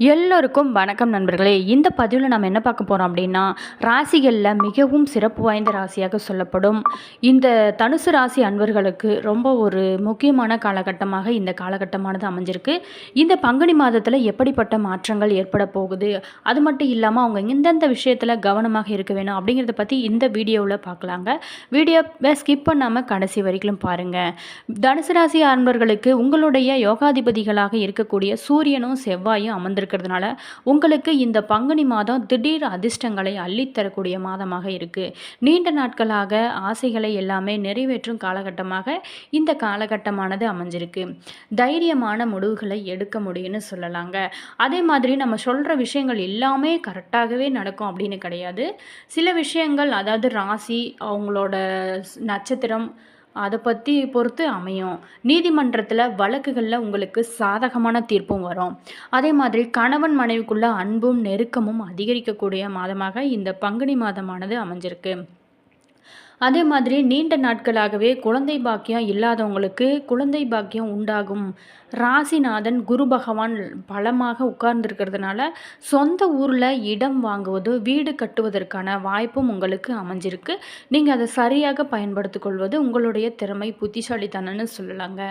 எல்லோருக்கும் வணக்கம் நண்பர்களே. இந்த பதிவில் நம்ம என்ன பார்க்க போகிறோம் அப்படின்னா ராசிகளில் மிகவும் சிறப்பு வாய்ந்த ராசியாக சொல்லப்படும். இந்த தனுசு ராசி அன்பர்களுக்கு ரொம்ப ஒரு முக்கியமான காலகட்டமாக இந்த காலகட்டமானது அமைஞ்சிருக்கு. இந்த பங்குனி மாதத்தில் எப்படிப்பட்ட மாற்றங்கள் ஏற்பட போகுது? அது மட்டும் இல்லாமல் அவங்க எந்தெந்த விஷயத்தில் கவனமாக இருக்க வேணும் அப்படிங்கிறத பற்றி இந்த வீடியோவில் பார்க்கலாங்க. வீடியோவை ஸ்கிப் பண்ணாமல் கடைசி வரைக்கும் பாருங்கள் தனுசு ராசி அன்பர்களுக்கு உங்களுடைய யோகாதிபதிகளாக இருக்கக்கூடிய சூரியனும் செவ்வாயும் இருக்கிறதுனால உங்களுக்கு இந்த பங்குனி மாதம் திடீர் அதிர்ஷ்டங்களை அள்ளித்தரக்கூடிய மாதமாக இருக்குது நீண்ட நாட்களாக ஆசைகளை எல்லாமே நிறைவேற்றும் காலகட்டமாக இந்த காலகட்டமானது அமைஞ்சிருக்கு. தைரியமான முடிவுகளை எடுக்க முடியும்னு சொல்லலாங்க. அதே மாதிரி நம்ம சொல்கிற விஷயங்கள் எல்லாமே கரெக்டாகவே நடக்கும் அப்படின்னு கிடையாது. சில விஷயங்கள் அதாவது ராசி அவங்களோட நட்சத்திரம் அதை பற்றி பொறுத்து அமையும். நீதிமன்றத்தில் வழக்குகளில் உங்களுக்கு சாதகமான தீர்ப்பும் வரும். அதே மாதிரி கணவன் மனைவிக்குள்ள அன்பும் நெருக்கமும் அதிகரிக்கக்கூடிய மாதமாக இந்த பங்குனி மாதமானது அமைஞ்சிருக்கு. அதே மாதிரி நீண்ட நாட்களாகவே குழந்தை பாக்கியம் இல்லாதவங்களுக்கு குழந்தை பாக்கியம் உண்டாகும். ராசிநாதன் குரு பகவான் பலமாக உட்கார்ந்துருக்கிறதுனால சொந்த ஊரில் இடம் வாங்குவது வீடு கட்டுவதற்கான வாய்ப்பும் உங்களுக்கு அமைஞ்சிருக்கு. நீங்கள் அதை சரியாக பயன்படுத்திக் கொள்வது உங்களுடைய திறமை புத்திசாலித்தனன்னு சொல்லலாங்க.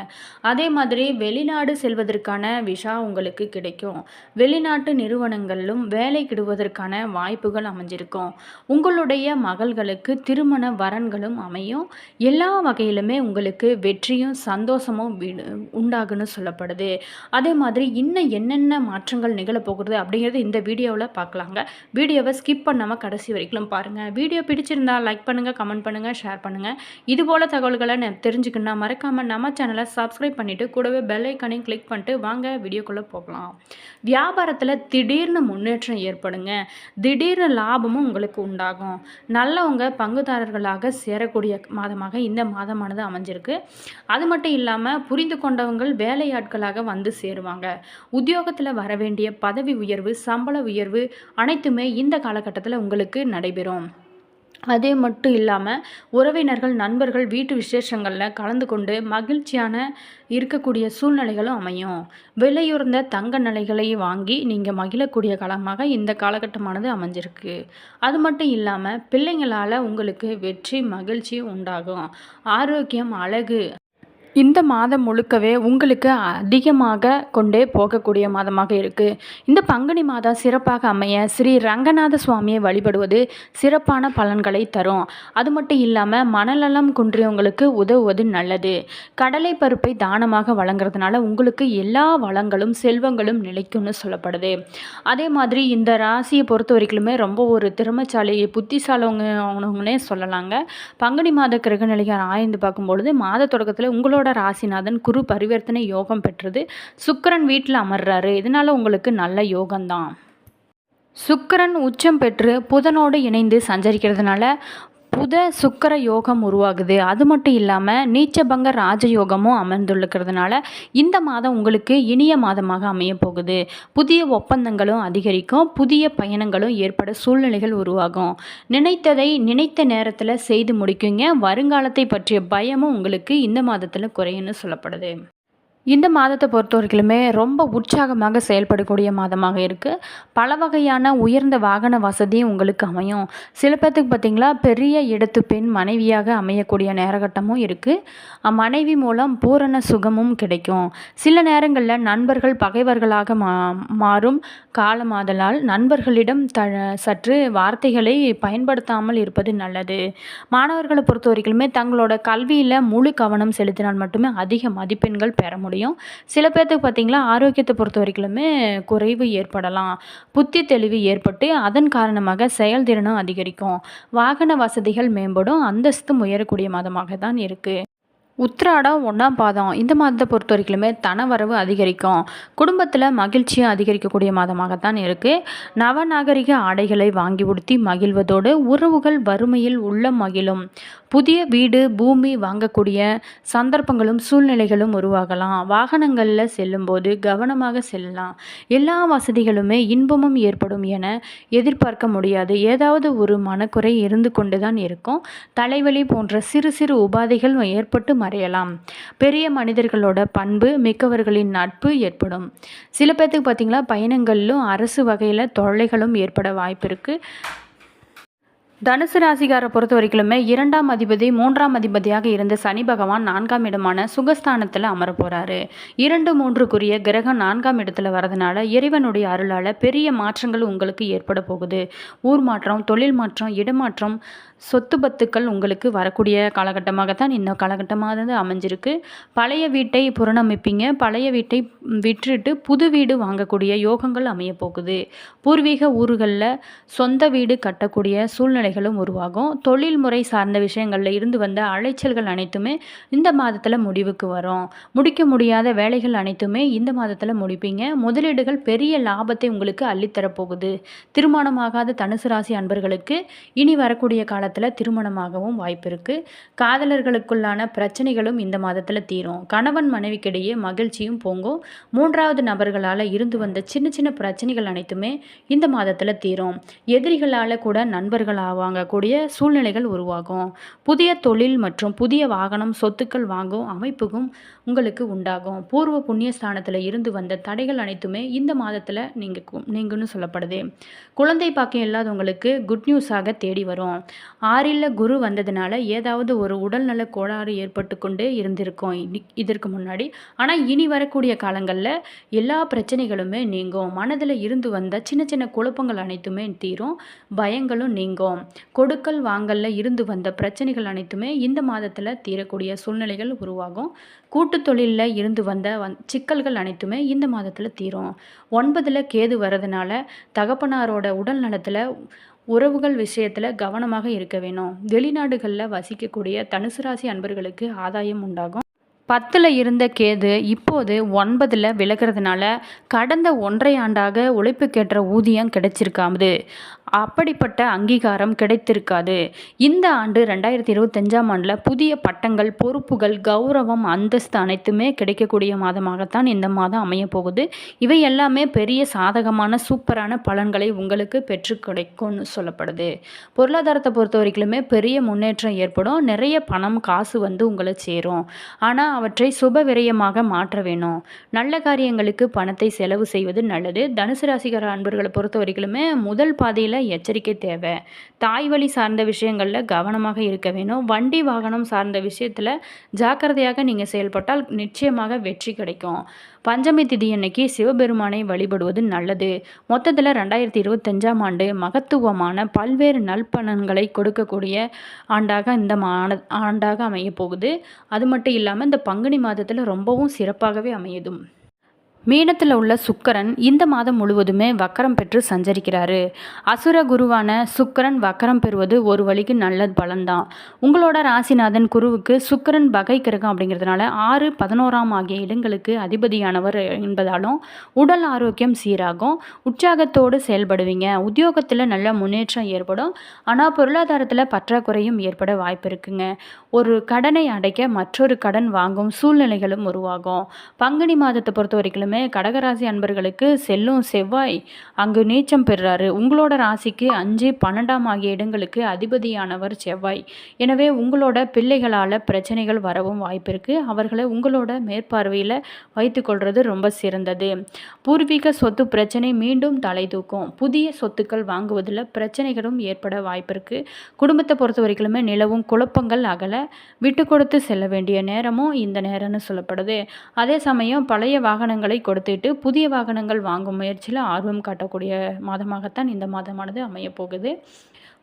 அதே மாதிரி வெளிநாடு செல்வதற்கான விஷா உங்களுக்கு கிடைக்கும். வெளிநாட்டு நிறுவனங்களிலும் வேலை கிடுவதற்கான வாய்ப்புகள் அமைஞ்சிருக்கும். உங்களுடைய மகள்களுக்கு திருமண வர பலன்களும் அமையும். எல்லா வகையிலுமே உங்களுக்கு வெற்றியும் சந்தோஷமும் உண்டாகுன்னு சொல்லப்படுது. அதே மாதிரி இன்னும் என்னென்ன மாற்றங்கள் நிகழப்போகிறது அப்படிங்கிறது இந்த வீடியோவில் பார்க்கலாங்க. வீடியோவை ஸ்கிப் பண்ணாமல் கடைசி வரைக்கும் பாருங்கள் வீடியோ பிடிச்சிருந்தால் லைக் பண்ணுங்கள் கமெண்ட் பண்ணுங்கள் ஷேர் பண்ணுங்கள் இதுபோல் தகவல்களை நான் தெரிஞ்சுக்கணும் மறக்காமல் நம்ம சேனலை சப்ஸ்கிரைப் பண்ணிவிட்டு கூடவே பெல் ஐக்கனையும் கிளிக் பண்ணிட்டு வாங்க வீடியோக்குள்ளே போகலாம். வியாபாரத்தில் திடீர்னு முன்னேற்றம் ஏற்படுங்க. திடீர்னு லாபமும் உங்களுக்கு உண்டாகும். நல்லவங்க பங்குதாரர்களாக சேரக்கூடிய மாதமாக இந்த மாதமானது அமைஞ்சிருக்கு. அது மட்டும் இல்லாமல் புரிந்து கொண்டவங்கள் வேலையாட்களாக வந்து சேருவாங்க. உத்தியோகத்தில் வர வேண்டிய பதவி உயர்வு சம்பள உயர்வு அனைத்துமே இந்த காலகட்டத்தில் உங்களுக்கு நடைபெறும். அதே மட்டும் இல்லாமல் உறவினர்கள் நண்பர்கள் வீட்டு விசேஷங்களில் கலந்து கொண்டு மகிழ்ச்சியான இருக்கக்கூடிய சூழ்நிலைகளும் அமையும். விலையுறந்த தங்க நிலைகளை வாங்கி நீங்கள் மகிழக்கூடிய காலமாக இந்த காலகட்டமானது அமைஞ்சிருக்கு. அது மட்டும் இல்லாமல் பிள்ளைங்களால் உங்களுக்கு வெற்றி மகிழ்ச்சி உண்டாகும். ஆரோக்கியம் அழகு இந்த மாதம் முழுக்கவே உங்களுக்கு அதிகமாக கொண்டே போகக்கூடிய மாதமாக இருக்குது இந்த பங்குனி மாதம் சிறப்பாக அமைய ஸ்ரீ ரங்கநாத சுவாமியை வழிபடுவது சிறப்பான பலன்களை தரும். அது மட்டும் இல்லாமல் மனநலம் குன்றியவங்களுக்கு உதவுவது நல்லது. கடலை பருப்பை தானமாக வழங்குறதுனால உங்களுக்கு எல்லா வளங்களும் செல்வங்களும் நிலைக்கும்னு சொல்லப்படுது. அதே மாதிரி இந்த ராசியை பொறுத்த வரைக்குமே ரொம்ப ஒரு திறமைச்சாலி புத்திசாலவங்க சொல்லலாங்க. பங்குனி மாத கிரக நிலையை ஆய்ந்து பார்க்கும்பொழுது மாத தொடக்கத்தில் உங்களோட ராசிநாதன் குரு பரிவர்த்தனை யோகம் பெற்றது. சுக்கிரன் வீட்டில் அமர்றாரு. இதனால உங்களுக்கு நல்ல யோகம்தான். சுக்கிரன் உச்சம் பெற்று புதனோடு இணைந்து சஞ்சரிக்கிறதுனால புத சுக்கர யோகம் உருவாகுது. அது மட்டும் இல்லாமல் நீச்சபங்க ராஜயோகமும் அமர்ந்துள்ளக்கிறதுனால இந்த மாதம் உங்களுக்கு இனிய மாதமாக அமைய போகுது. புதிய ஒப்பந்தங்களும் அதிகரிக்கும். புதிய பயணங்களும் ஏற்பட சூழ்நிலைகள் உருவாகும். நினைத்ததை நினைத்த நேரத்தில் செய்து முடிக்குங்க. வருங்காலத்தை பற்றிய பயமும் உங்களுக்கு இந்த மாதத்தில் குறையும்னு சொல்லப்படுது. இந்த மாதத்தை பொறுத்த வரைக்குமே ரொம்ப உற்சாகமாக செயல்படக்கூடிய மாதமாக இருக்குது பல வகையான உயர்ந்த வாகன வசதியும் உங்களுக்கு அமையும். சில பேர்த்துக்கு பார்த்திங்களா பெரிய இடத்து பெண் மனைவியாக அமையக்கூடிய நேரகட்டமும் இருக்குது மனைவி மூலம் பூரண சுகமும் கிடைக்கும். சில நேரங்களில் நண்பர்கள் பகைவர்களாக மா மாறும். காலமாதலால் நண்பர்களிடம் த சற்று வார்த்தைகளை பயன்படுத்தாமல் இருப்பது நல்லது. மாணவர்களை பொறுத்த வரைக்குமே தங்களோட கல்வியில் முழு கவனம் செலுத்தினால் மட்டுமே அதிக மதிப்பெண்கள் பெற முடியும். சில பேர்த்துக்கு பார்த்திங்களா ஆரோக்கியத்தை பொறுத்த வரைக்குமே குறைவு ஏற்படலாம். புத்தி தெளிவு ஏற்பட்டு அதன் காரணமாக செயல்திறனும் அதிகரிக்கும். வாகன வசதிகள் மேம்படும் அந்தஸ்தும் உயரக்கூடிய மாதமாக தான் இருக்குது உத்திராடம் ஒன்றாம் பாதம். இந்த மாதத்தை பொறுத்த வரைக்குமே தனவரவு அதிகரிக்கும். குடும்பத்தில் மகிழ்ச்சியும் அதிகரிக்கக்கூடிய மாதமாகத்தான் இருக்குது நவநாகரிக ஆடைகளை வாங்கி உடுத்தி மகிழ்வதோடு உறவுகள் வறுமையில் உள்ள மகிழும். புதிய வீடு பூமி வாங்கக்கூடிய சந்தர்ப்பங்களும் சூழ்நிலைகளும் உருவாகலாம். வாகனங்களில் செல்லும்போது கவனமாக செல்லலாம். எல்லா வசதிகளுமே இன்பமும் ஏற்படும் என எதிர்பார்க்க முடியாது. ஏதாவது ஒரு மனக்குறை இருந்து கொண்டு தான் இருக்கும். தலைவலி போன்ற சிறு சிறு உபாதைகள் ஏற்பட்டு மறையலாம். பெரிய மனிதர்களோட பண்பு மிக்கவர்களின் நட்பு ஏற்படும். சில பேர்த்துக்கு பார்த்திங்களா பயணங்களிலும் அரசு வகையில் தொல்லைகளும் ஏற்பட வாய்ப்பு இருக்குது தனுசு ராசிகாரை பொறுத்த வரைக்குமே இரண்டாம் அதிபதி மூன்றாம் அதிபதியாக இருந்த சனி பகவான் நான்காம் இடமான சுகஸ்தானத்தில் அமர போகிறாரு இரண்டு மூன்றுக்குரிய கிரகம் நான்காம் இடத்துல வரதுனால இறைவனுடைய அருளால் பெரிய மாற்றங்கள் உங்களுக்கு ஏற்பட போகுது. ஊர் மாற்றம் தொழில் மாற்றம் இடமாற்றம் சொத்து பத்துக்கள் உங்களுக்கு வரக்கூடிய காலகட்டமாகத்தான் இந்த காலகட்டமாக வந்து அமைஞ்சிருக்கு. பழைய வீட்டை புறணமைப்பீங்க பழைய வீட்டை விற்றுட்டு புது வீடு வாங்கக்கூடிய யோகங்கள் அமைய போகுது. பூர்வீக ஊர்களில் சொந்த வீடு கட்டக்கூடிய சூழ்நிலை பிரச்சனைகளும் உருவாகும். தொழில் முறை சார்ந்த விஷயங்களில் இருந்து வந்த அலைச்சல்கள் அனைத்துமே இந்த மாதத்தில் முடிவுக்கு வரும். முடிக்க முடியாத வேலைகள் அனைத்துமே இந்த மாதத்தில் முடிப்பீங்க. முதலீடுகள் பெரிய லாபத்தை உங்களுக்கு அள்ளித்தரப்போகுது. திருமணமாகாத தனுசு ராசி அன்பர்களுக்கு இனி வரக்கூடிய காலத்தில் திருமணமாகவும் வாய்ப்பு இருக்குது காதலர்களுக்குள்ளான பிரச்சனைகளும் இந்த மாதத்தில் தீரும். கணவன் மனைவிக்கிடையே மகிழ்ச்சியும் போங்கும். மூன்றாவது நபர்களால் இருந்து வந்த சின்ன சின்ன பிரச்சனைகள் அனைத்துமே இந்த மாதத்தில் தீரும். எதிரிகளால் கூட நண்பர்களாக வாங்கக்கூடிய சூழ்நிலைகள் உருவாகும். புதிய தொழில் மற்றும் புதிய வாகனம் சொத்துக்கள் வாங்கும் அமைப்புக்கும் உங்களுக்கு உண்டாகும். பூர்வ புண்ணிய ஸ்தானத்தில் இருந்து வந்த தடைகள் அனைத்துமே இந்த மாதத்தில் நீங்கள் நீங்கன்னு சொல்லப்படுது. குழந்தை பாக்கியம் இல்லாதவங்களுக்கு குட் நியூஸாக தேடி வரும். ஆறில் குரு வந்ததுனால ஏதாவது ஒரு உடல்நல கோளாறு ஏற்பட்டு கொண்டே இருந்திருக்கும் இதற்கு முன்னாடி. ஆனால் இனி வரக்கூடிய காலங்களில் எல்லா பிரச்சனைகளுமே நீங்கும். மனதில் இருந்து வந்த சின்ன சின்ன குழப்பங்கள் அனைத்துமே தீரும். பயங்களும் நீங்கும். கொடுக்கல் வாங்கல்ல இருந்து வந்த பிரச்சனைகள் அனைத்துமே இந்த மாதத்தில் தீரக்கூடிய சூழ்நிலைகள் உருவாகும். கூட்டு தொழிலில் இருந்து வந்த வந் சிக்கல்கள் அனைத்துமே இந்த மாதத்தில் தீரும். ஒன்பதில் கேது வர்றதுனால தகப்பனாரோட உடல் நலத்தில் உறவுகள் விஷயத்தில் கவனமாக இருக்க வேணும். வெளிநாடுகளில் வசிக்கக்கூடிய தனுசு ராசி அன்பர்களுக்கு ஆதாயம் உண்டாகும். பத்தில் இருந்த கேது இப்போது ஒன்பதில் விலகிறதுனால கடந்த ஒன்றை ஆண்டாக உழைப்புக்கேற்ற ஊதியம் கிடைச்சிருக்காது அப்படிப்பட்ட அங்கீகாரம் கிடைத்திருக்காது. இந்த ஆண்டு ரெண்டாயிரத்தி இருபத்தஞ்சாம் ஆண்டில் புதிய பட்டங்கள் பொறுப்புகள் கௌரவம் அந்தஸ்து அனைத்துமே கிடைக்கக்கூடிய மாதமாகத்தான் இந்த மாதம் அமைய போகுது. இவை எல்லாமே பெரிய சாதகமான சூப்பரான பலன்களை உங்களுக்கு பெற்று கிடைக்கும்னு சொல்லப்படுது. பொருளாதாரத்தை பொறுத்த வரைக்குமே பெரிய முன்னேற்றம் ஏற்படும். நிறைய பணம் காசு வந்து உங்களை சேரும். ஆனால் அவற்றை சுப விரயமாக மாற்ற வேணும். நல்ல காரியங்களுக்கு பணத்தை செலவு செய்வது நல்லது. தனுசு ராசிகார அன்பர்களை பொறுத்த வரைக்குமே முதல் பாதையில் எச்சரிக்கை தேவை. தாய் வழி சார்ந்த விஷயங்களில் கவனமாக இருக்க வேணும். வண்டி வாகனம் சார்ந்த விஷயத்தில் ஜாக்கிரதையாக நீங்கள் செயல்பட்டால் நிச்சயமாக வெற்றி கிடைக்கும். பஞ்சமி திதி அன்னைக்கு சிவபெருமானை வழிபடுவது நல்லது. மொத்தத்தில் ரெண்டாயிரத்தி இருபத்தஞ்சாம் ஆண்டு மகத்துவமான பல்வேறு நல்பலன்களை கொடுக்கக்கூடிய ஆண்டாக இந்த மான ஆண்டாக அமைய போகுது அது மட்டும் இல்லாமல் இந்த பங்குனி மாதத்தில் ரொம்பவும் சிறப்பாகவே அமையுதும் மீனத்தில் உள்ள சுக்கரன் இந்த மாதம் முழுவதுமே வக்கரம் பெற்று சஞ்சரிக்கிறாரு. அசுர குருவான சுக்கரன் வக்கரம் பெறுவது ஒரு வழிக்கு நல்ல பலன்தான். உங்களோட ராசிநாதன் குருவுக்கு சுக்கரன் வகை கிரகம் அப்படிங்கிறதுனால ஆறு பதினோராம் ஆகிய இடங்களுக்கு அதிபதியானவர் என்பதாலும் உடல் ஆரோக்கியம் சீராகும். உற்சாகத்தோடு செயல்படுவீங்க. உத்தியோகத்தில் நல்ல முன்னேற்றம் ஏற்படும். ஆனால் பொருளாதாரத்தில் பற்றாக்குறையும் ஏற்பட வாய்ப்பு இருக்குங்க. ஒரு கடனை அடைக்க மற்றொரு கடன் வாங்கும் சூழ்நிலைகளும் உருவாகும். பங்குனி மாதத்தை பொறுத்த வரைக்கும் எல்லாமே கடகராசி அன்பர்களுக்கு செல்லும் செவ்வாய் அங்கு நீச்சம் பெறுறாரு. உங்களோட ராசிக்கு அஞ்சு பன்னெண்டாம் ஆகிய இடங்களுக்கு அதிபதியானவர் செவ்வாய். எனவே உங்களோட பிள்ளைகளால் பிரச்சனைகள் வரவும் வாய்ப்பு இருக்குது அவர்களை உங்களோட மேற்பார்வையில் வைத்துக்கொள்வது ரொம்ப சிறந்தது. பூர்வீக சொத்து பிரச்சனை மீண்டும் தலை தூக்கும். புதிய சொத்துக்கள் வாங்குவதில் பிரச்சனைகளும் ஏற்பட வாய்ப்பு இருக்குது குடும்பத்தை பொறுத்த வரைக்குமே நிலவும் குழப்பங்கள் அகல. விட்டு கொடுத்து செல்ல வேண்டிய நேரமும் இந்த நேரம்னு சொல்லப்படுது. அதே சமயம் பழைய வாகனங்களை கொடுத்துட்டு புதிய வாகனங்கள் வாங்கும் முயற்சியில் ஆர்வம் காட்டக்கூடிய மாதமாகத்தான் இந்த மாதமானது அமையப்போகுது.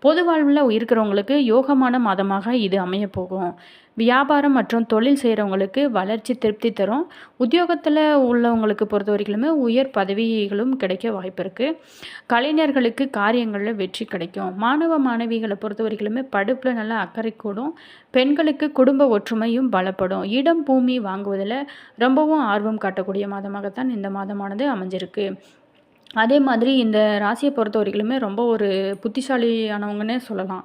பொது வாழ்வில் இருக்கிறவங்களுக்கு யோகமான மாதமாக இது அமையப்போகும் வியாபாரம் மற்றும் தொழில் செய்கிறவங்களுக்கு வளர்ச்சி திருப்தி தரும். உத்தியோகத்தில் உள்ளவங்களுக்கு பொறுத்த வரைக்குமே உயர் பதவிகளும் கிடைக்க வாய்ப்பு இருக்குது கலைஞர்களுக்கு காரியங்களில் வெற்றி கிடைக்கும். மாணவ மாணவிகளை பொறுத்த வரைக்குமே படிப்பில் நல்லா அக்கறை கூடும். பெண்களுக்கு குடும்ப ஒற்றுமையும் பலப்படும். இடம் பூமி வாங்குவதில் ரொம்பவும் ஆர்வம் காட்டக்கூடிய மாதமாகத்தான் இந்த மாதமானது அமைஞ்சிருக்கு. அதே மாதிரி இந்த ராசியை பொறுத்த வரைக்குமே ரொம்ப ஒரு புத்திசாலியானவங்கன்னே சொல்லலாம்.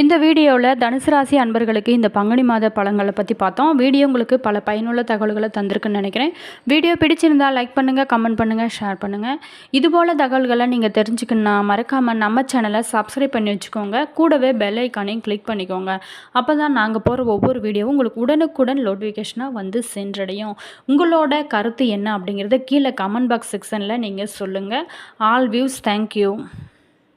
இந்த வீடியோவில் தனுசு ராசி அன்பர்களுக்கு இந்த பங்குனி மாத பழங்களை பற்றி பார்த்தோம். வீடியோ உங்களுக்கு பல பயனுள்ள தகவல்களை தந்திருக்குன்னு நினைக்கிறேன். வீடியோ பிடிச்சிருந்தால் லைக் பண்ணுங்கள் கமெண்ட் பண்ணுங்கள் ஷேர் பண்ணுங்கள் இதுபோல் தகவல்களை நீங்கள் தெரிஞ்சுக்கணுன்னா மறக்காமல் நம்ம சேனலை சப்ஸ்கிரைப் பண்ணி வச்சுக்கோங்க. கூடவே பெல் ஐக்கானையும் கிளிக் பண்ணிக்கோங்க. அப்போ தான் நாங்கள் போகிற ஒவ்வொரு வீடியோவும் உங்களுக்கு உடனுக்குடன் நோட்டிஃபிகேஷனாக வந்து சென்றடையும். உங்களோட கருத்து என்ன அப்படிங்கிறத கீழே கமெண்ட் பாக்ஸ் செக்ஷனில் நீங்கள் சொல்லுங்கள் ஆல் வியூஸ் தேங்க்யூ